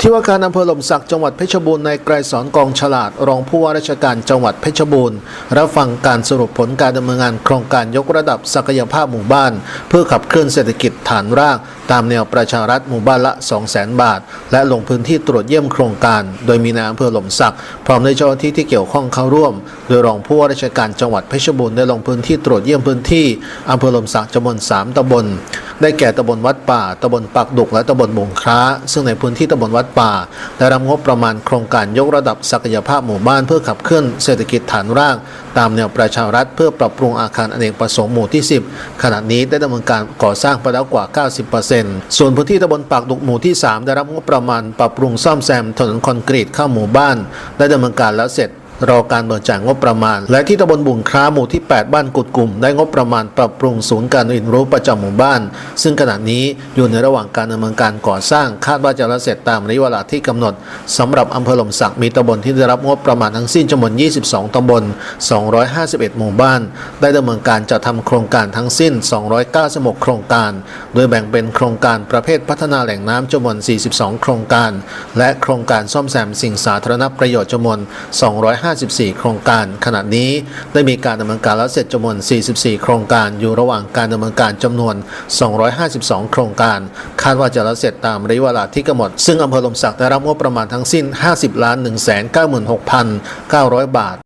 ที่ว่าการอำเภอหล่มสักจังหวัดเพชรบูรณ์ในไกรสอนกองฉลาด รองผู้ว่าราชการจังหวัดเพชรบูรณ์รับฟังการสรุปผลการดำเนินงานโครงการยกระดับศักยภาพหมู่บ้าน เพื่อขับเคลื่อนเศรษฐกิจฐานราก ตามแนวประชารัฐหมู่บ้านละ 200,000 บาท และลงพื้นที่ตรวจเยี่ยมโครงการ โดยมีนายอำเภอหล่มสัก พร้อมในวยเจ้าหน้าที่ที่เกี่ยวข้องเข้าร่วม โดยรองผู้ว่าราชการจังหวัดเพชรบูรณ์ได้ลงพื้นที่ตรวจเยี่ยมพื้นที่อำเภอหล่มสักจำนวน3ตำบลได้แก่ตำบลวัดป่าตำบลปักดุกและตำบลบงคร้า ซึ่งในพื้นที่ตำบลวัดป่า ได้รับงบประมาณโครงการยกระดับศักยภาพหมู่บ้านเพื่อขับเคลื่อนเศรษฐกิจฐานราก ตามแนวประชารัฐเพื่อปรับปรุงอาคารอเนกประสงค์หมู่ที่ 10 ขณะนี้ได้ดำเนินการก่อสร้างไปแล้วกว่า 90%ส่วนพื้นที่ตำบลปากดุกหมู่ที่ 3 ได้รับงบประมาณปรับปรุงซ่อมแซมถนนคอนกรีตเข้าหมู่บ้านได้ดำเนินการแล้วเสร็จ รอการเบิกจ่ายงบประมาณ และที่ตำบลบุงคร้าหมู่ที่ 8 บ้านกุดกลุ่ม ได้งบประมาณปรับปรุงศูนย์การเรียนรู้ประจำหมู่บ้าน ซึ่งขณะนี้อยู่ในระหว่างการดำเนินการก่อสร้างคาดว่าจะแล้วเสร็จตามระยะเวลาที่กำหนดสำหรับอำเภอหล่มสักมีตำบลที่ได้รับงบประมาณทั้งสิ้นจำนวน 22 ตำบล 251 หมู่บ้าน ได้ดำเนินการจัดทำโครงการทั้งสิ้น 296 โครงการ โดยแบ่งเป็นโครงการประเภทพัฒนาแหล่งน้ำจำนวน 42 โครงการ และโครงการซ่อมแซมสิ่งสาธารณประโยชน์จำนวน 2 5 54 โครงการ ขณะนี้ได้มีการดำเนินการแล้วเสร็จจำนวน 44 โครงการอยู่ระหว่างการดำเนินการจำนวน 252 โครงการ คาดว่าจะแล้วเสร็จตามระยะเวลาที่กำหนดซึ่งอำเภอลมศักได้รับงบประมาณทั้งสิ้น 50 ล้าน 196,900 บาท